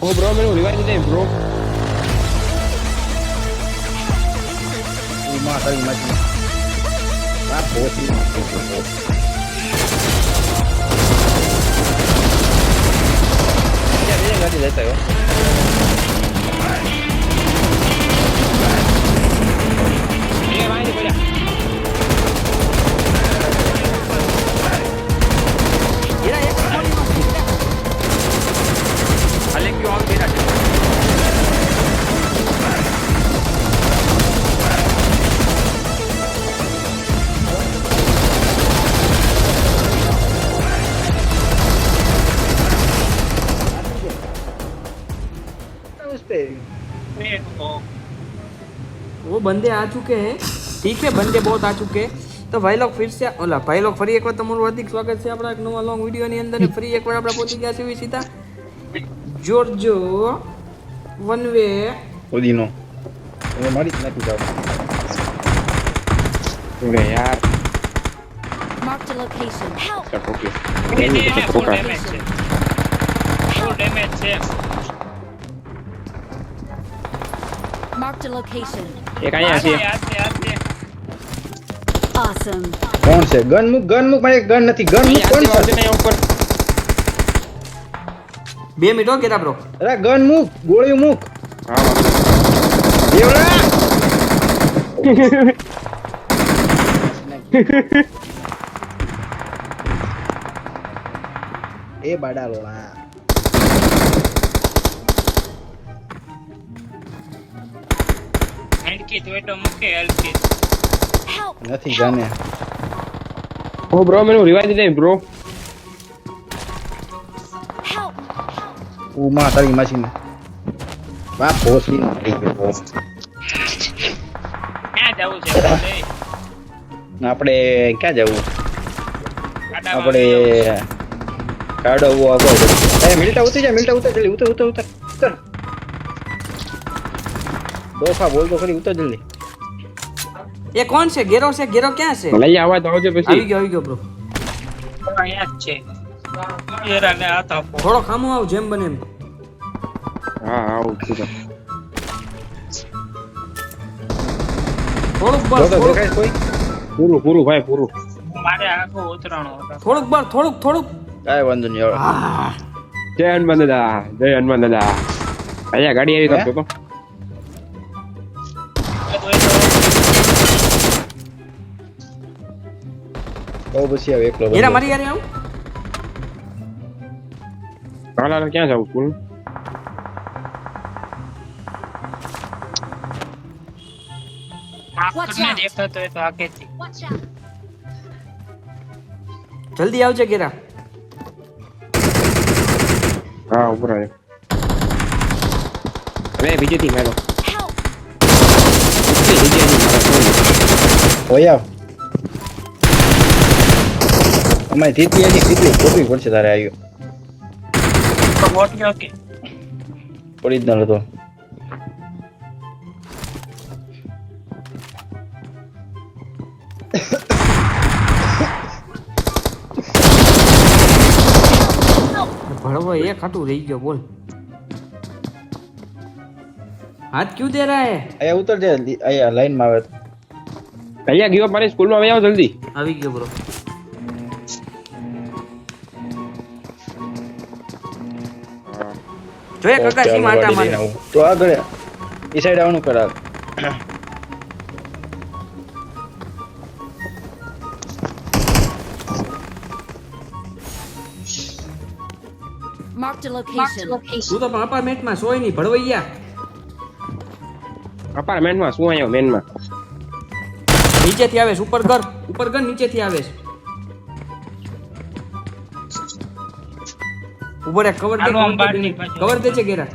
ઓ bro મેં revive દે bro માં તારી માં આ પોતી બીજા બીજા ગાડી લેતા આવ્યો એ ભાઈ બોલ્યા અલે ક્યો આમ તેરા છે उस पे वो बंदे आ चुके हैं ठीक है बंदे बहुत आ चुके हैं તો ભાઈ લોક ફિર સે ઓલા ભાઈ લોક ફરી એકવાર તમારું હાર્દિક સ્વાગત છે આપણા એક નવા લોંગ વિડીયોની અંદર અને ફરી એકવાર આપણે પહોંચી ગયા છીએ સીધા જોર્જો વન વે ઓદીનો એ મારી જ નાખી જાવ અરે યાર Marked a location. Help! ચાલ ઓકે ફૂલ ડેમેજ છે ફૂલ ડેમેજ છે Marked a location. એક અહીંયા છે આ છે આ છે Awesome. કોણ છે ગન મુક ગન મુક મારે ગન નથી ગન મુક અહીંયા કોણ છે છે અહીંયા ઉપર બે મિનિટ હો કેરા બ્રો અરે ગન મૂક ગોળી મૂક. હા દેવડા એ બાડા લોડા હેન્ડ કી તો મૂકે હેલ્પ નથી જાને. ઓ બ્રો મેનું રિવાઇવ દે બ્રો. ऊ માં તારી માસી ને. વાહ ભોસડી ક્યાં જવું છે? આપણે ક્યાં જવું? આપણે. કાઢવો આગળ. એ મિલટા ઉતરી જા મિલટા ઉતર જલ્દી ઉતર ઉતર ઉતર ઉતર. દોફા બોલ તો ખરી ઉતર જલ્દી. એ કોણ છે? ગેરો છે? ગેરો ક્યાં છે? લઈ આવા તો આવજો આવી પછી ગયો આવી ગયો બ્રો અહીંયા છે. એરાને હાથ આપો. થોડો ખામો આવ જેમ બને એમ. હા હા તો. થોડુંક બસ થોડુંક. કોઈ? પૂરું પૂરું ભાઈ પૂરું. મારે આખો ઉતરાણો હતો. થોડુંક બસ થોડુંક થોડુંક. કાંઈ વાંધો નહીં હવે. જય હનુમાન દાદા જય હનુમાન દાદા. અહીંયા ગાડી આવી કરતો તો બહુ પછી આવે એકલો એરા મારી યાર આવું. કાલા ક્યાં જાવ તો! જલ્દી આવજે ગેરા હા ઉપર આવ્યો હવે બીજી થી Help! અમે મારો હોય આવ. અમારી તીતલી હજી કેટલી કોપી પડશે તારે આવ્યો તો મોટી કે ઓરિજિનલ હતો ભણવો એ ખાટું રહી ગયો બોલ હાથ ક્યું દે રહા હે અહીંયા ઉતર જાય અહીંયા લાઈનમાં આવે તો. અહીંયા ગયો મારી સ્કૂલમાં આવી આવો જલ્દી આવી ગયો બ્રો જોઈએ કાકા સી માટા મારે આવું. તો આગળ એ સાઈડ આવવાનું કરાવ Marked a location. તું તો અપાર્ટમેન્ટમાં સોય નહીં ભળવૈયા અપાર્ટમેન્ટમાં શું આવ્યો મેનમાં નીચેથી આવે છે ઉપર ઘર ઉપર ઘર નીચેથી આવે છે. ઉપર એક કવર દે કવર દે છે ગેરા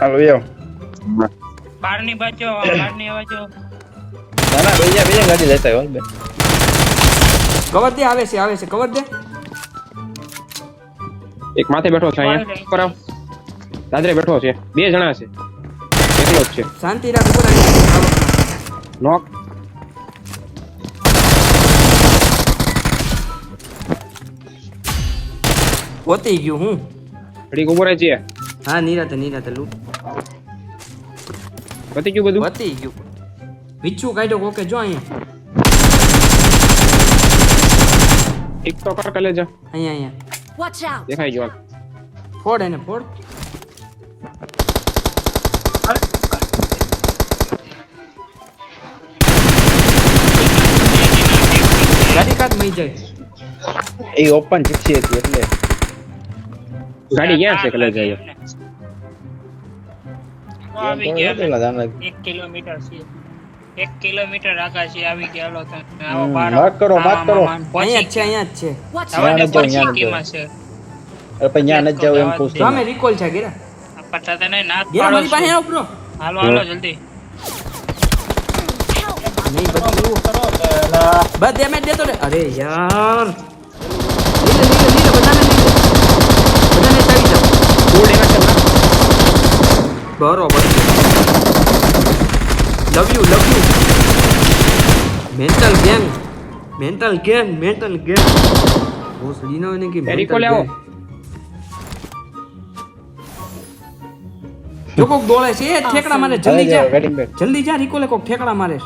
હાલો એ આવ બહારની બાજુ બાજુ ના ના બીજા બીજા ગાડી લેતા હોય બે કવર દે આવે છે આવે છે કવર દે. એક માથે બેઠો છે અહીંયા. ઉપર આવ. દાદરે બેઠો છે. બે જણા છે. એકલો જ છે. શાંતિ રાખ ઉપર આવી નોક પોતી ગયું હું. ઘડીક ઊભો રહે છે હા નિરાતે નિરાતે લૂંટ પતી ગયું બધું? વધી ગયું. વિચ્છું કાઢ્યો કોકે જો અહીંયા. એક તો કર કલે જા. અહીંયા અહીંયા. Watch out! દેખાઈ ગયો ફોડ એને ફોડ. ગાડી કાઢ મઈ જાય. એ ઓપન જીપસી હતી એટલે. ગાડી ક્યાં છે કલર ગયો આવી ગયા. એક કિલોમીટર છે એક કિલોમીટર આગા છે આવી ગયા લો તમે આવો બાર વાત કરો, વાત કરો. અહીંયા જ છે અહીંયા જ છે પહોંચી જ કીમાં છે અરે પણ ત્યાં ન જાવ એમ પૂછતો સામે રિકોલ છે ગેરા પટ્ટા તને નાક ગેરા મારી પાસે. બ્રો હાલો હાલો જલ્દી નહીં બધું બસ ડેમેજ દેતો રે અરે યાર લીલે લીલે લીલે બધાને જાવ ફૂલ ડેમેજ છે બરોબર. Love you love you mental gang mental gang mental gang boss લીનો ને કે એરિકો mental ले आओ જો કોક દોળે છે એ ઠેકડા મારે જલ્દી જા. જલ્દી જા રિકોલે કોક ઠેકડા મારે.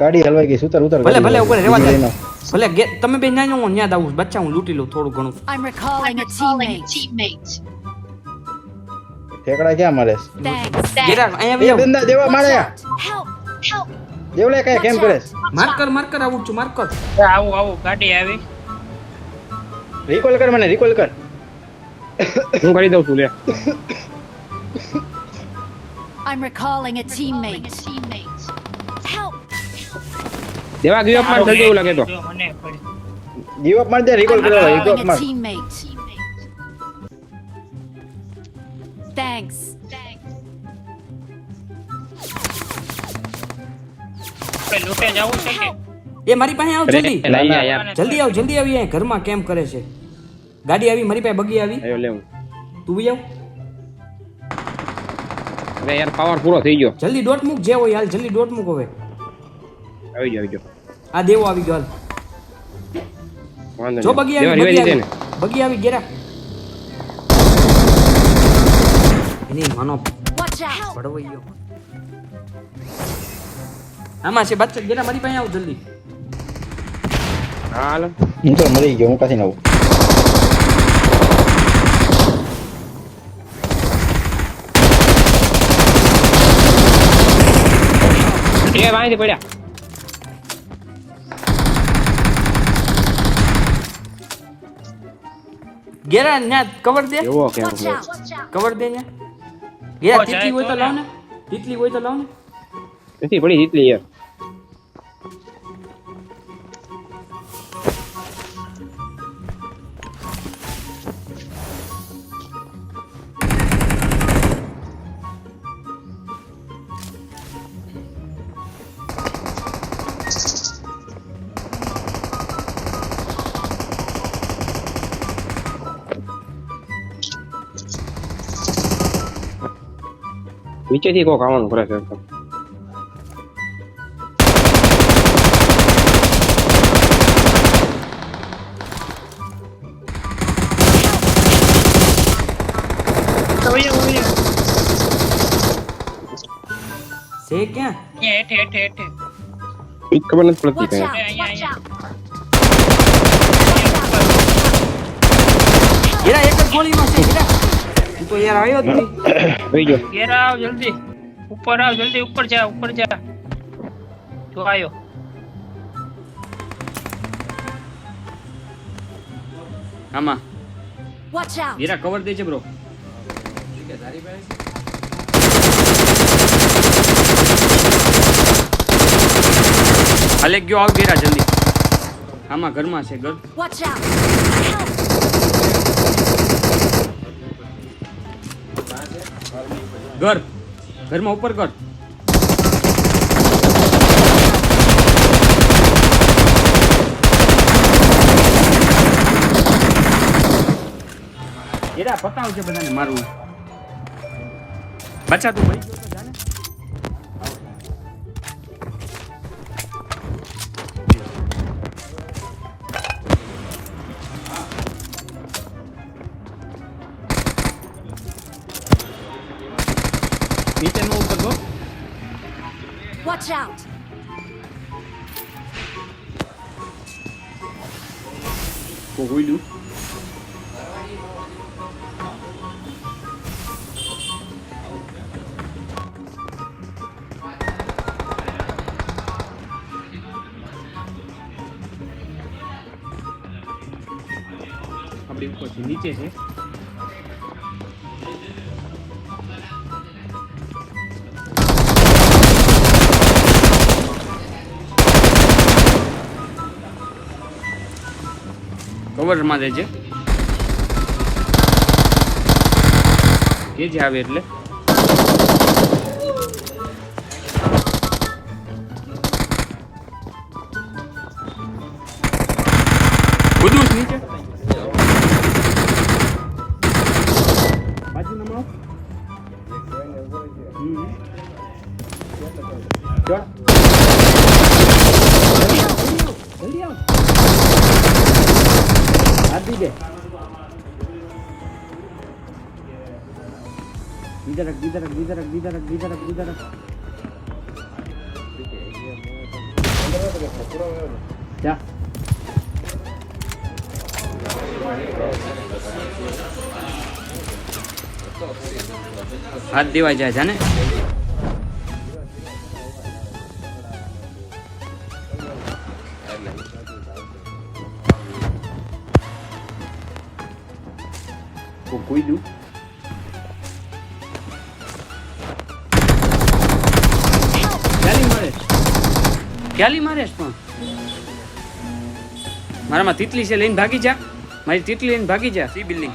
ગાડી હલવાઈ ગઈ સુતર ઉતર ભલે ભલે ઉપર રેવા દે. ભલે ગે- તમે બે ન્યા હું ન્યા આવું બચ્ચા હું લૂટી લઉં થોડું ઘણું. I'm recalling a teammate. ઠેકડા ક્યાં મળે ગેરા અહીંયા બી બંદા દેવા! Help! દેવલે કઈ કેમ કરે? માર્ક કર માર્ક કર આવું છું માર્કર કર. આવું આવું ગાડી આવી. રિકોલ કર મને રિકોલ કર. હું કરી દઉં છું લે. I'm recalling a teammate. દેવા ગયો અપમાન થઈ એવું લાગે તો. જો મને પડી. ગીવ અપ માર દે રિકોલ કરો ગીવ અપ માર થેન્ક્સ Thanks. જવું છે કે? એ મારી પાસે આવ જલ્દી. લઈ જા યાર જલ્દી આવ જલ્દી આવી અહીં ઘરમાં કેમ કરે છે? ગાડી આવી મારી પાસે બગી આવી. લે હું તું બી આવ. અરે યાર પાવર પૂરો થઈ ગયો. જલ્દી ડોટ મૂક જે હોય હાલ જલ્દી ડોટ મૂક હવે. આવી જાવ આવી ગયો. આ દેવો આવી ગયો હાલ. જો બગી આવી બગી આવી. બગી આવી ગેરા એની માનો પડવાઈ ગયો. આમાં છે બચ્ચા ગેરા મારી પાસે આવ જલ્દી. હાલ. હું તો મરી ગયો હું કાથી ના આવું એ વાંધી પડ્યા. ગેરા ન્યા કવર દે. એવો કે કવર દે ન્યા. ગેરા તીતલી હોય તો લાવ ને. તીતલી હોય તો લાવ ને. તીતલી પડી જીતલી યાર. નીચેથી કોક આવવાનું કરે છે છે ક્યાં અહીંયા હેઠે હેઠે હેઠે ઈ ખબર નથી પડતી કઈ out! એક જ ગોળીમાં છે ગેરા તું તો યાર આવ્યો જ નહીં. ગયો. ઘેર આવ જલ્દી. ઉપર આવ જલ્દી ઉપર જા ઉપર જા. તો આવ્યો આમાં. વોચ આઉટ વીરા કવર દે છે બ્રો હાલે ગયો આવ વીરા જલ્દી. આમાં ઘરમાં છે ઘર. Watch out! ઘર ઘરમાં ઉપર કર એરા પતાવજે બધાને મારું બચા તું ભાઈ Watch out! કોઈ ઉડ્યું આપણી ઉપર છે નીચે છે કવરમાં રહેજે કે જે આવે એટલે? હાથ દેવાય જાય છે ક્યાલી મારેશ ક્યાલી મારેશ પણ? મારામાં તિતલી છે લઈને ભાગી જા. મારી તિતલી લઈને ભાગી જા. C building.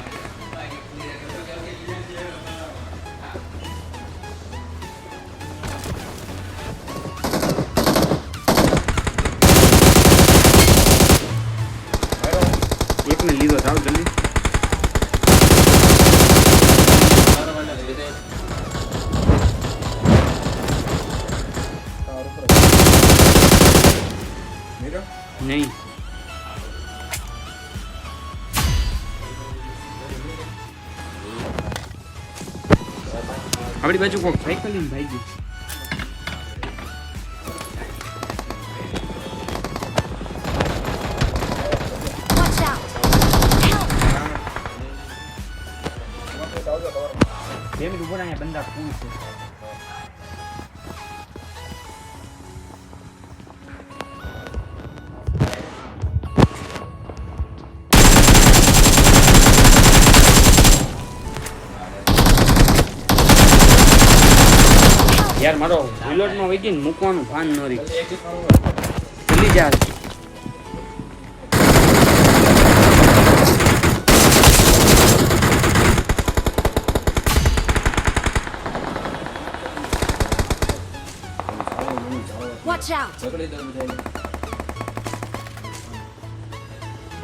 નહીં આપણી બાજુ કોક સાયકલ લઈને ભાઈ ગયું! Help! ઉપર અહીંયા બંદા પૂરું છે યાર મારો રિલોડમાં વહી ગઈ મૂકવાનું ભાન ન રહી. ભૂલી જા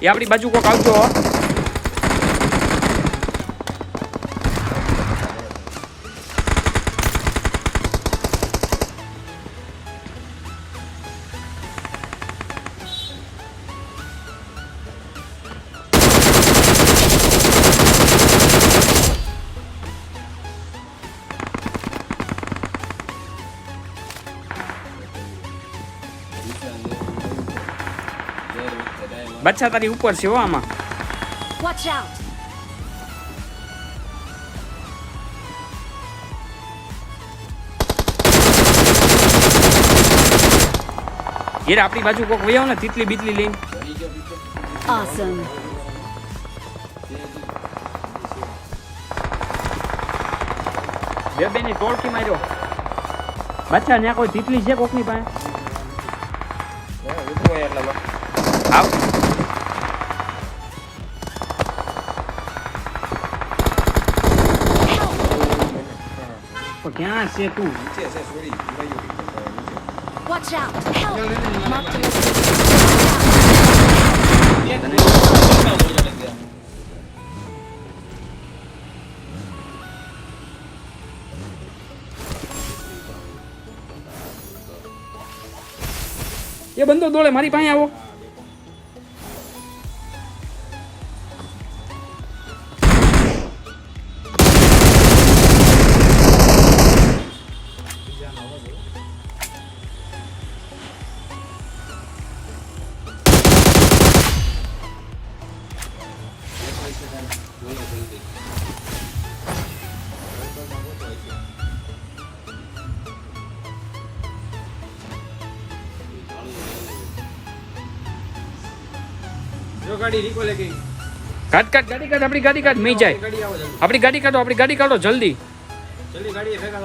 એ આપણી બાજુ કોક આવજો બચ્ચા તારી ઉપર છે હો આમાં Watch out! યાર આપણી બાજુ કોક વહી આવો ને તીતલી બીતલી લઈને Awesome! બે બેની ટોળકી માર્યો બચ્ચા ત્યાં કોઈ તીતલી છે કોકની પાસે આવ ક્યાં છે તું Watch out! Help! Mark the એ બંદો દોડે મારી પાસે આવો થઈ ગઈ ગાડી કાઢ આપણી ગાડી કાઢ મી જાય. આપણી ગાડી કાઢો આપણી ગાડી કાઢો જલ્દી. જલ્દી ગાડી ભેગા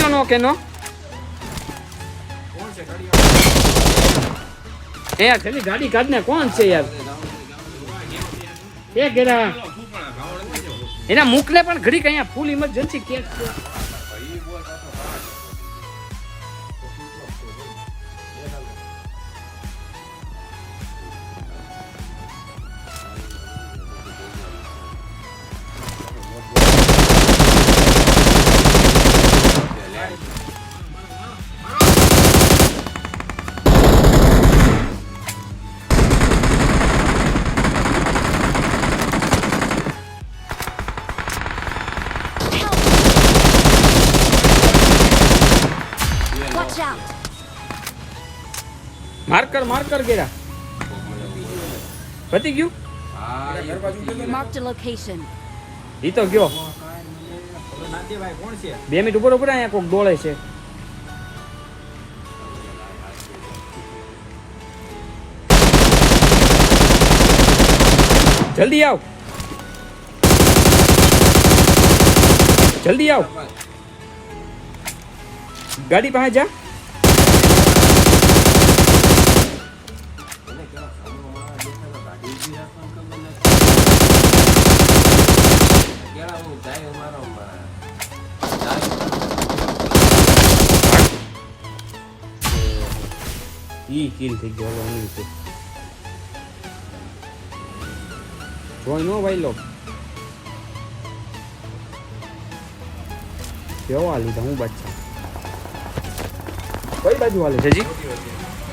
થાઓ એ યાર ગાડી કાઢ ને કોણ છે યાર? એ ગેરા. એના મુકલે પણ ઘડી અહીંયા full emergency case marker marker ગેરા પતી ગયું Marked a location. ઈ તો ગયો. બે મિનિટ ઉપર ઉપર અહીંયા કોક દોડે છે. જલ્દી આવ. જલ્દી આવ. ગાડી પાસે જા. ઈ કિલ થઈ ગયો આની રીતે જોઈ નો ભાઈ લો કેવા લીધા હું બચ્ચા કઈ બાજુ હાલે છે જી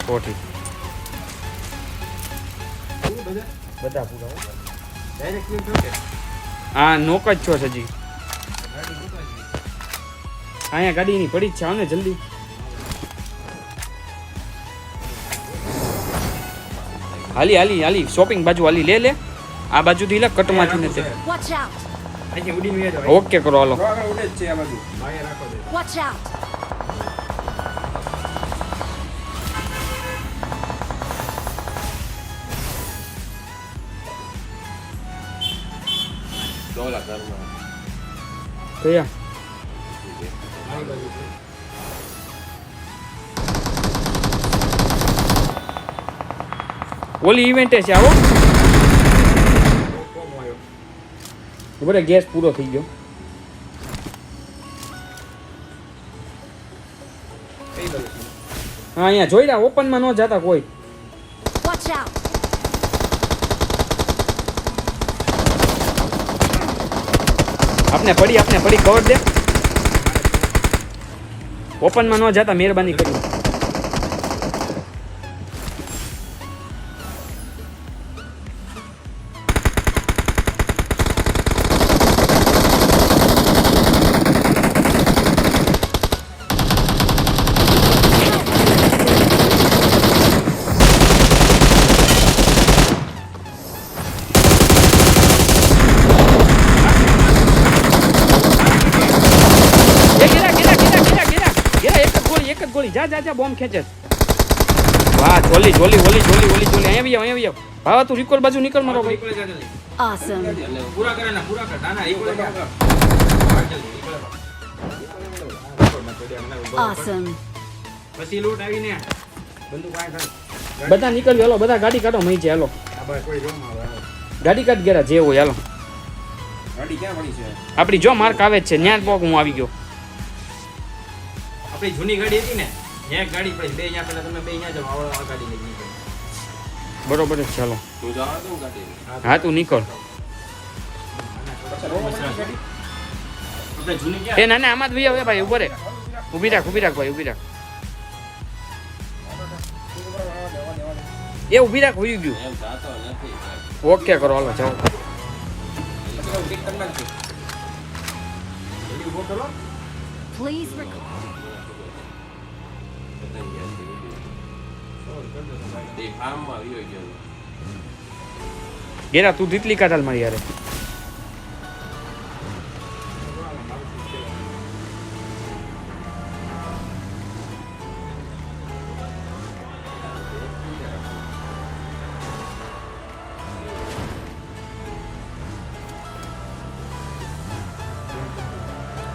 કોઠી. બધા પૂરા હા. નોક જ છો સજી અહીંયા ગાડીની પડી જ છે આવ ને જલ્દી. હાલી હાલી હાલી શોપિંગ બાજુ હાલી લે લે. આ બાજુથી લે કટમાંથી ને તે. ઓકે કરો હાલો. Watch out! કયા? ઓલી ઇવેન્ટે છે આવો. બરાબર ગેસ પૂરો થઈ ગયો. હા અહીંયા જોઈ રહ્યા ઓપનમાં ન જતા કોઈ. આપને પડી આપને પડી કવર દે ઓપનમાં ન જતા મહેરબાની કરી. જ જા જા જા બોમ્બ ખેંચે. વાહ જોલી જોલી ઓલી જોલી ઓલી જોલી. અહીંયા આવી અહીંયા આવી. ભાવા તું રિકોલ બાજુ નીકળ મારો ભાઈ. બધા નીકળ્યો હાલો બધા ગાડી કાઢો મહી છે હાલો. ગાડી કાઢ ગેરા જે હોય હાલો. આપણી જો માર્ક આવે છે ન્યાજ પોક હું આવી ગયો. આપણી જૂની ગાડી હતી ને? એક ગાડી પડી બે અહીંયા પેલા તમે બે અહીંયા જાઓ આવડો આ ગાડી લઈ નીકળો. બરોબર ચાલો. છે હાલો હા તું નીકળ. આપણે જૂની એ ના ના આમાં જ ભાઈ હવે ભાઈ ઊભો રે. ઊભી રાખ ઊભી રાખ ભાઈ ઊભી રાખ. એ ઊભી રાખ હોઈ ગયું. ઓકે કરો હાલો જાઓ. Please record. Italiaan di દેખામ આવી હોય ગયો ગેરા તું દીતલી કાઢાલ મારી યાર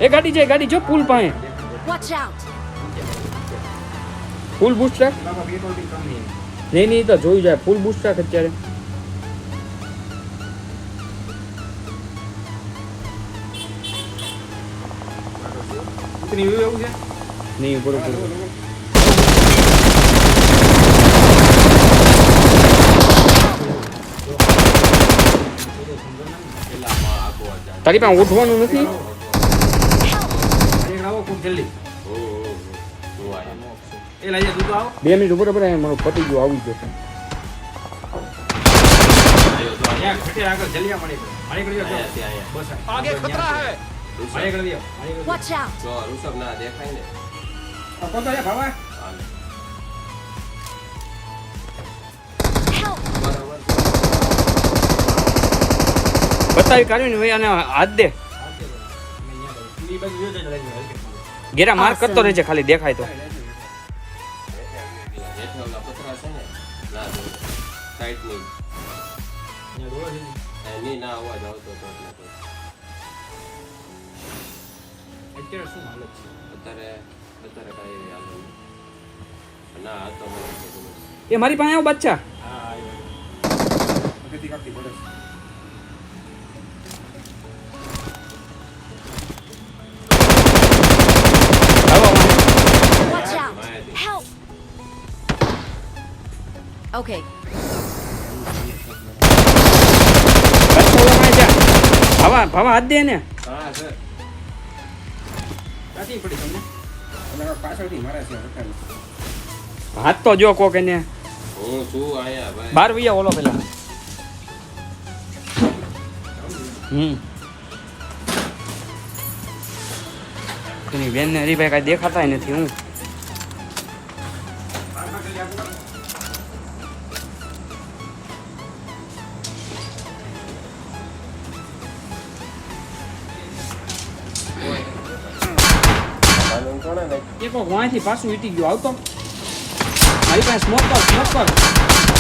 એ ગાડી જાય ગાડી જો પુલ પાસે વોચ આઉટ ફૂલ બૂસ્ટ રાખ બાબા પેટ્રોલ બી કમ નહીં નહીં તો જોઈ જાય. ફૂલ બૂસ્ટ રાખ અત્યારે. નહીં બરોબર તારી પાસે ઉઠવાનું નથી? જલ્દી. બે મિનિટ ઉપર ઉપર મારો પતી ગયો આવી ગયો ત્યાં ખટે ભાઈ અને હાથ દે ઘેરા બસ કરતો રહેજે ખાલી દેખાય કરી દો મળી કરી Watch out! દો કોતો છે બાબા Help! બતાવી કાઢ્યું ને ભાઈ અને હાથ દે ઈ બાજુ જોજો ને લઈ જાઓ ગેરા માર્ક કરતો રહેજે ખાલી દેખાય તો અત્યારે શું હાલત છે એ મારી પાસે આવો બચ્ચા હા આવ્યો અગતિ કાપતી પડે આવો આવો. Watch out! Help! Okay, બચ્ચા ઓલા પાસે જા ભાવા હાથ દે ને. ક્યાંથી પડી તમને? પાછળથી મારે છે હાથ તો જો કોક એને. હું છું આયા ભાઈ. બાર વૈયા ઓલો પેલા. હમ. એની બેન ને હરીભાઈ કાંઈ દેખાતા નથી હું. કોક વાંથી પાછું વીટી ગયો આવતો મારી પાસે સ્મોક કર સ્મોક કર